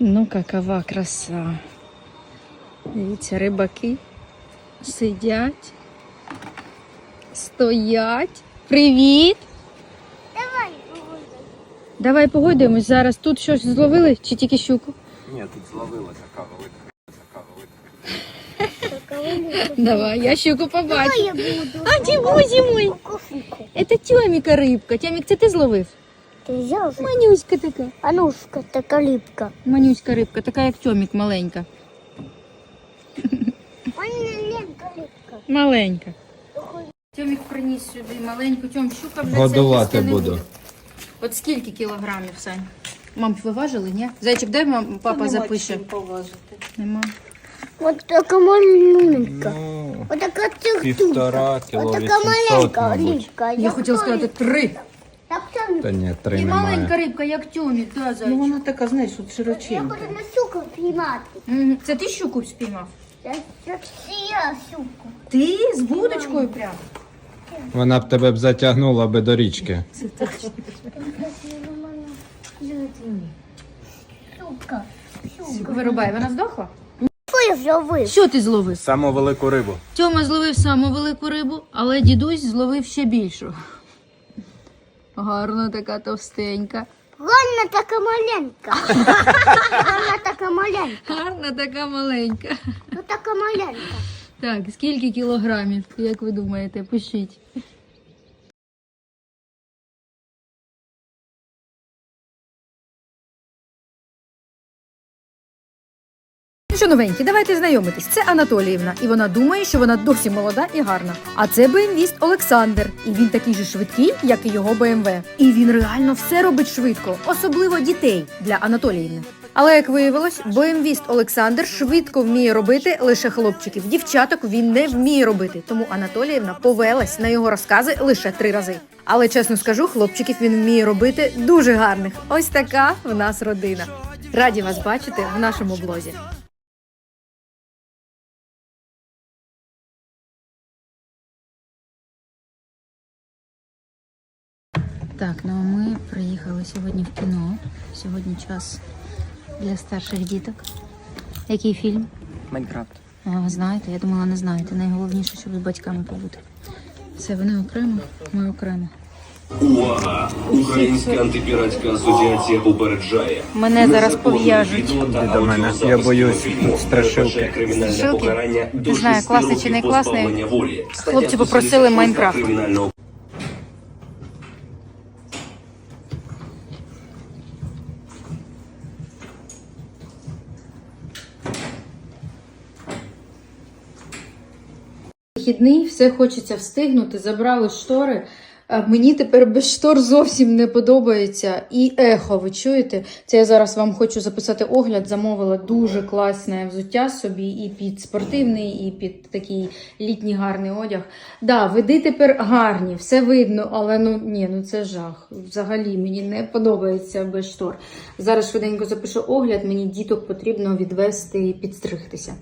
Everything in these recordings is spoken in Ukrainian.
Ну, какова краса. Дивіться, рибаки сидять, стоять. Привіт! Давай, Володя. Давай погодимось. Зараз тут щось зловили чи тільки щуку? Ні, тут зловила така велика, така велика. Давай, я щуку побачу. Давай я буду. А, Тимузі мой! Це Тьоміка рибка. Тьомік, це ти зловив? Ты взял? же? Манюська така. А ну-ка, така липка. Манюська рибка, така як Тьомік маленька. Маленька липка. Маленька. Тьомік приніс сюди маленьку Тьом, щука вже Годувати не буду. От скільки кілограмів, Сань? Мам, ви важили, ні? Зайчик, дай мам, папа запише. Нема. Вот така маленька. Ну, Вот така тюртюрка. півтора кіло Вот така 800, маленька мабуть. липка. Я хотіла сказати три. Там. Та ні, три І маленька рибка, як Тьомік, да, Ну зайчик. вона така, знаєш, от Я широченька. буду на щуку піймати. Мгм. Це ти щуку спіймав? Я, я, щуку. Ти з вудочкою прям? Вона б тебе б затягнула би до річки. Щука. Вирубай, вона здохла? Що я? Що ти зловив? Саму велику рибу. Тьома зловив саму велику рибу, але дідусь зловив ще більшу. Гарна така товстенька. Гарна така маленька. Гарна така маленька. Гарна така маленька. Ну така маленька. Так, скільки кілограмів, як ви думаєте, пишіть. Що новенькі, давайте знайомитись. Це Анатоліївна, і вона думає, що вона досі молода і гарна. А це БМВіст Олександр, і він такий же швидкий, як і його БМВ. І він реально все робить швидко, особливо дітей для Анатоліївни. Але як виявилось, БМВіст Олександр швидко вміє робити лише хлопчиків. Дівчаток він не вміє робити. Тому Анатоліївна повелась на його розкази лише три рази. Але чесно скажу, хлопчиків він вміє робити дуже гарних. Ось така в нас родина. Раді вас бачити в нашому блозі. Так, ну а ми приїхали сьогодні в кіно. Сьогодні час для старших діток. Який фільм? Майнкрафт. А, знаєте, я думала, не знаєте. Найголовніше, щоб з батьками побути. Все, вони окремо, ми окремо. Увага! Українська антипіратська асоціація попереджає. Мене зараз пов'яжуть. до мене. Я боюсь страшилки. Страшилки? Не знаю, класний чи не класний. Хлопці попросили Майнкрафт. Вихідний, все хочеться встигнути, забрали штори. Мені тепер без штор зовсім не подобається. І ехо, ви чуєте? Це я зараз вам хочу записати огляд. Замовила дуже класне взуття собі і під спортивний, і під такий літній гарний одяг. Да, види тепер гарні, все видно, але ну ні, ну це жах. Взагалі мені не подобається без штор. Зараз швиденько запишу огляд. Мені діток потрібно відвести і підстригтися.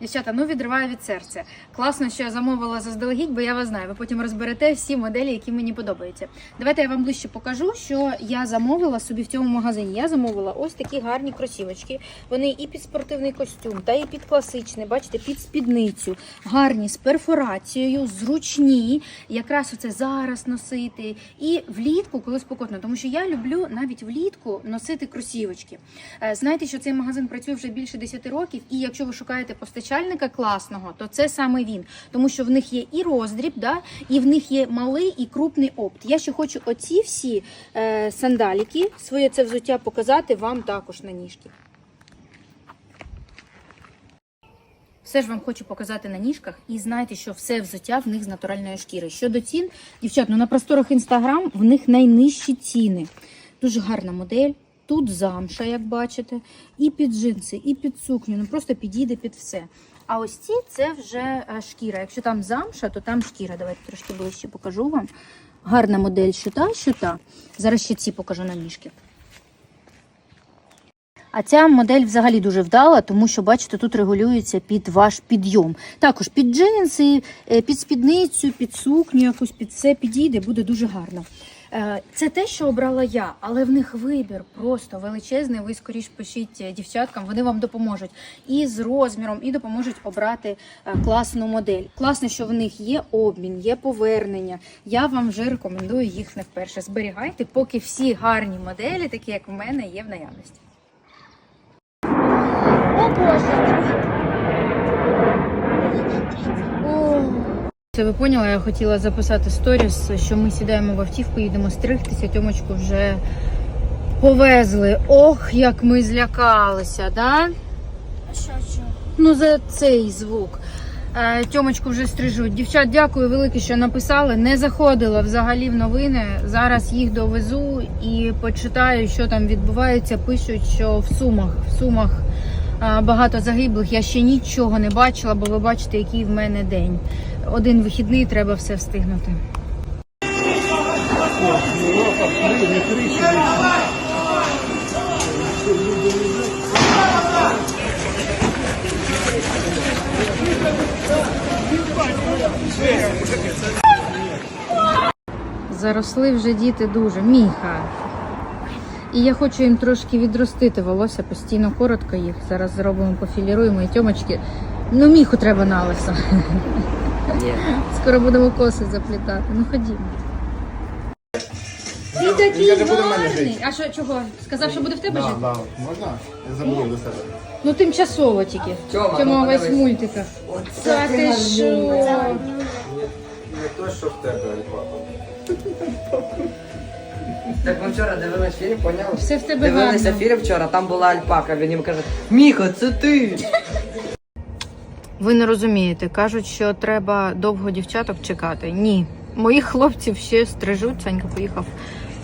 Дівчата, ну відриваю від серця. Класно, що я замовила заздалегідь, бо я вас знаю. Ви потім розберете всі моделі, які мені подобаються. Давайте я вам ближче покажу, що я замовила собі в цьому магазині. Я замовила ось такі гарні кросівочки. Вони і під спортивний костюм, та і під класичний, бачите, під спідницю. Гарні з перфорацією, зручні. Якраз оце зараз носити. І влітку, коли спокійно, тому що я люблю навіть влітку носити кросівочки. Е, Знаєте, що цей магазин працює вже більше 10 років, і якщо ви шукаєте постачальника класного, то це саме він, тому що в них є і роздріб, да, і в них є малий і крупний опт. Я ще хочу оці всі е, сандаліки, своє це взуття показати вам також на ніжки. Все ж вам хочу показати на ніжках і знайте, що все взуття в них з натуральної шкіри. Щодо цін, дівчат, ну на просторах інстаграм в них найнижчі ціни. Дуже гарна модель. Тут замша, як бачите, і під джинси, і під сукню. Ну просто підійде під все. А ось ці це вже е, шкіра. Якщо там замша, то там шкіра. Давайте трошки ближче покажу вам. Гарна модель, що та, що та. Зараз ще ці покажу на ніжки. А ця модель взагалі дуже вдала, тому що, бачите, тут регулюється під ваш підйом. Також під джинси, е, під спідницю, під сукню, якусь під все підійде, буде дуже гарно. Е, Це те, що обрала я, але в них вибір просто величезний. Ви скоріш пишіть е, дівчаткам, вони вам допоможуть і з розміром, і допоможуть обрати е, класну модель. Класно, що в них є обмін, є повернення. Я вам вже рекомендую їх не вперше. Зберігайте, поки всі гарні моделі, такі як в мене, є в наявності. О, Боже. Це ви поняли, я хотіла записати сторіс, що ми сідаємо в автівку, їдемо стригтися, Тьомочку вже повезли. Ох, як ми злякалися, да? Що, що? Ну, за цей звук. Е, Тьомочку вже стрижуть. Дівчат, дякую велике, що написали. Не заходила взагалі в новини. Зараз їх довезу і почитаю, що там відбувається. Пишуть, що в Сумах, в Сумах багато загиблих. Я ще нічого не бачила, бо ви бачите, який в мене день. Один вихідний, треба все встигнути. Заросли вже діти дуже. Міха. І я хочу їм трошки відростити волосся, постійно коротко їх. Зараз зробимо, пофіліруємо і тьомочки. Ну, міху треба на лисо. Скоро будемо коси заплітати. Ну ходімо. Ти такий гарний. А що чого? Сказав, що буде в тебе жити? Да, можна? Я забув до себе. Ну тимчасово тільки. Тьома весь в мультиках. Та ти що? Не то, що в тебе, Альпака. Так ми вчора дивились фільм, поняли? Все в тебе Дивилися гарно. фільм вчора, там була альпака, він їм каже, Міха, це ти! Ви не розумієте, кажуть, що треба довго дівчаток чекати. Ні. Моїх хлопців ще стрижуть. Санька поїхав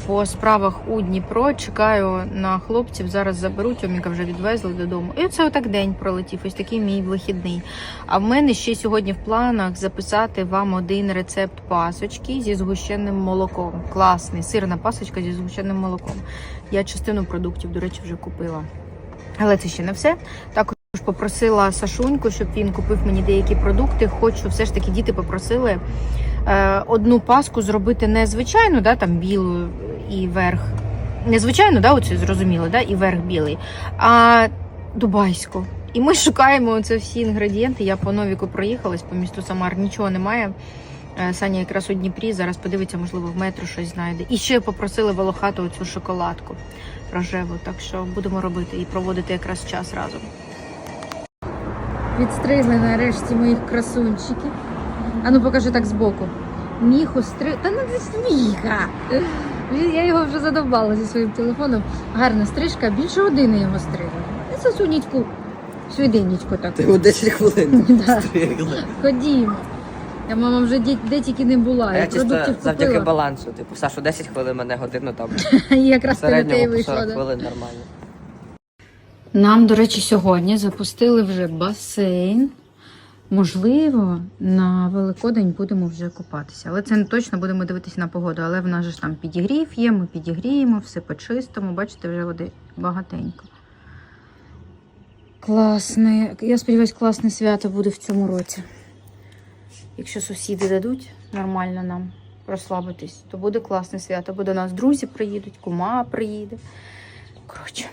по справах у Дніпро. Чекаю на хлопців. Зараз заберуть. Оміка вже відвезли додому. І оце отак день пролетів. Ось такий мій вихідний. А в мене ще сьогодні в планах записати вам один рецепт пасочки зі згущеним молоком. Класний сирна пасочка зі згущеним молоком. Я частину продуктів, до речі, вже купила. Але це ще не все. Також попросила Сашуньку, щоб він купив мені деякі продукти. Хочу, все ж таки, діти попросили одну паску зробити не звичайну, да, там білу і верх. Незвичайно, да, оце зрозуміло, да, і верх білий, а дубайську. І ми шукаємо це всі інгредієнти. Я по Новіку проїхалась по місту Самар, нічого немає. Е, Саня якраз у Дніпрі, зараз подивиться, можливо, в метро щось знайде. І ще попросили волохату оцю шоколадку рожеву. Так що будемо робити і проводити якраз час разом. Відстригли нарешті моїх красунчиків. А ну покажи так збоку. Міху стриг. Та ну це міха. Я його вже задовбала зі своїм телефоном. Гарна стрижка, більше години його стригла. І сосунечку, швиденечко так. Ти у 10 хвилин Да. стригли. Ходімо. Я мама вже де, де тільки не була. А Я чисто завдяки купила. балансу. Типу, Сашу 10 хвилин, мене годину там. І якраз середньому по вийшла. 40 хвилин нормально. Нам, до речі, сьогодні запустили вже басейн. Можливо, на Великодень будемо вже купатися. Але це не точно будемо дивитися на погоду. Але в нас ж там підігрів є, ми підігріємо, все почистимо. Бачите, вже води багатенько. Класне. Я сподіваюся, класне свято буде в цьому році. Якщо сусіди дадуть нормально нам розслабитись, то буде класне свято. Бо до нас друзі приїдуть, кума приїде. Коротше.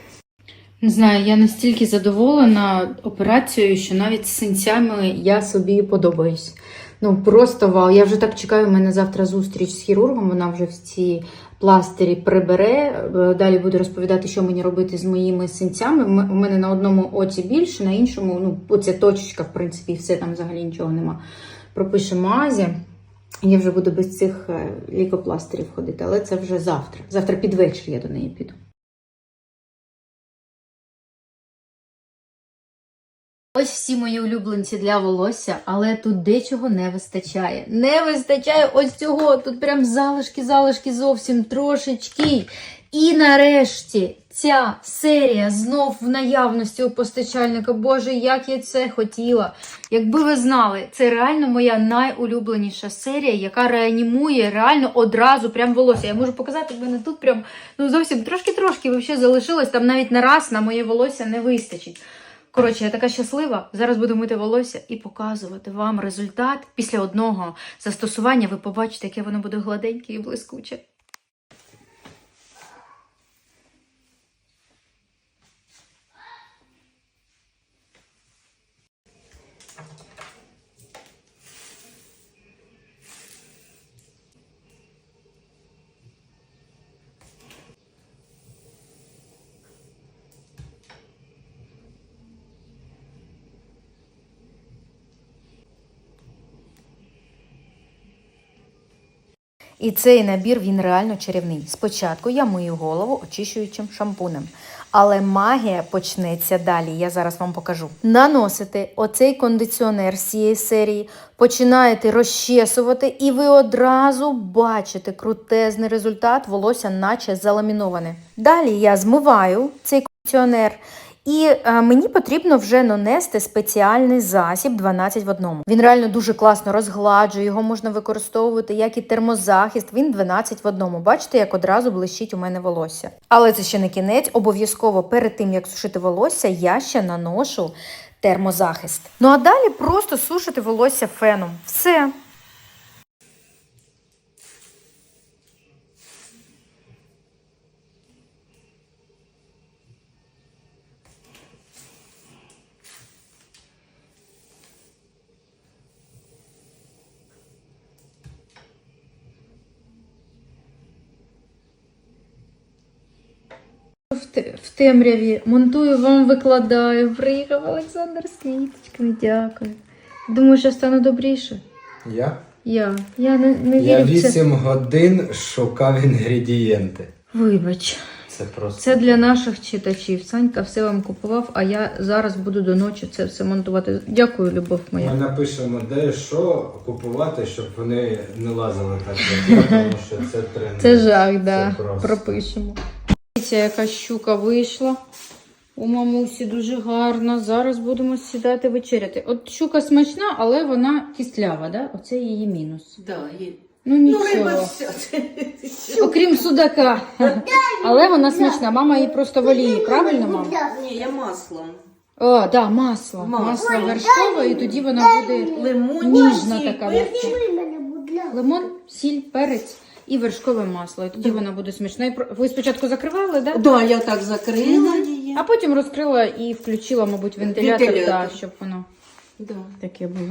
Не знаю, я настільки задоволена операцією, що навіть з синцями я собі подобаюсь. Ну просто вау. Я вже так чекаю. У мене завтра зустріч з хірургом. Вона вже в ці пластирі прибере. Е, Далі буде розповідати, що мені робити з моїми синцями. У мене на одному оці більше, на іншому, ну, оця точечка, в принципі, все там взагалі нічого нема. Пропише мазі. Я вже буду без цих е, лікопластирів ходити, але це вже завтра. Завтра під вечір я до неї піду. Ось всі мої улюбленці для волосся, але тут дечого не вистачає. Не вистачає ось цього. Тут прям залишки, залишки зовсім трошечки. І нарешті ця серія знов в наявності у постачальника. Боже, як я це хотіла. Якби ви знали, це реально моя найулюбленіша серія, яка реанімує реально одразу прям волосся. Я можу показати, в мене тут прям ну зовсім трошки-трошки залишилось. Там навіть на раз на моє волосся не вистачить. Коротше, я така щаслива. Зараз буду мити волосся і показувати вам результат. Після одного застосування ви побачите, яке воно буде гладеньке і блискуче. І цей набір він реально чарівний. Спочатку я мию голову очищуючим шампунем. Але магія почнеться далі. Я зараз вам покажу. Наносите оцей кондиціонер з цієї серії, починаєте розчесувати, і ви одразу бачите крутезний результат, волосся наче заламіноване. Далі я змиваю цей кондиціонер. І е, мені потрібно вже нанести спеціальний засіб 12 в одному. Він реально дуже класно розгладжує, його можна використовувати як і термозахист. Він 12 в одному. Бачите, як одразу блищить у мене волосся. Але це ще не кінець. Обов'язково перед тим як сушити волосся, я ще наношу термозахист. Ну а далі просто сушити волосся феном. Все. В, темряві монтую, вам викладаю. Приїхав Олександр з квіточками. Дякую. Думаю, що стану добріше. Я? Я. Я не, не Я вірю в це. 8 годин шукав інгредієнти. Вибач. Це просто. Це для наших читачів. Санька все вам купував, а я зараз буду до ночі це все монтувати. Дякую, любов моя. Ми напишемо, де що купувати, щоб вони не лазили так, тому що це тренд. Це жах, да. Це просто. Пропишемо. Дивіться, яка щука вийшла. У мамусі дуже гарна. Зараз будемо сідати вечеряти. От щука смачна, але вона кістлява, да? Оце її мінус. Да, є. Ну нічого. Окрім судака. Але вона смачна. Мама її просто воліє, правильно, мама? Ні, я маслом. О, да, масло. Масло. Масло вершкове, і тоді вона буде Лимон. ніжна така. Лимон, сіль, перець і вершкове масло. І тоді вона буде смачна. І про- Ви спочатку закривали, да? Да, я так закрила її. А потім розкрила і включила, мабуть, вентилятор, Вентилятор. Да, щоб воно Да. таке було.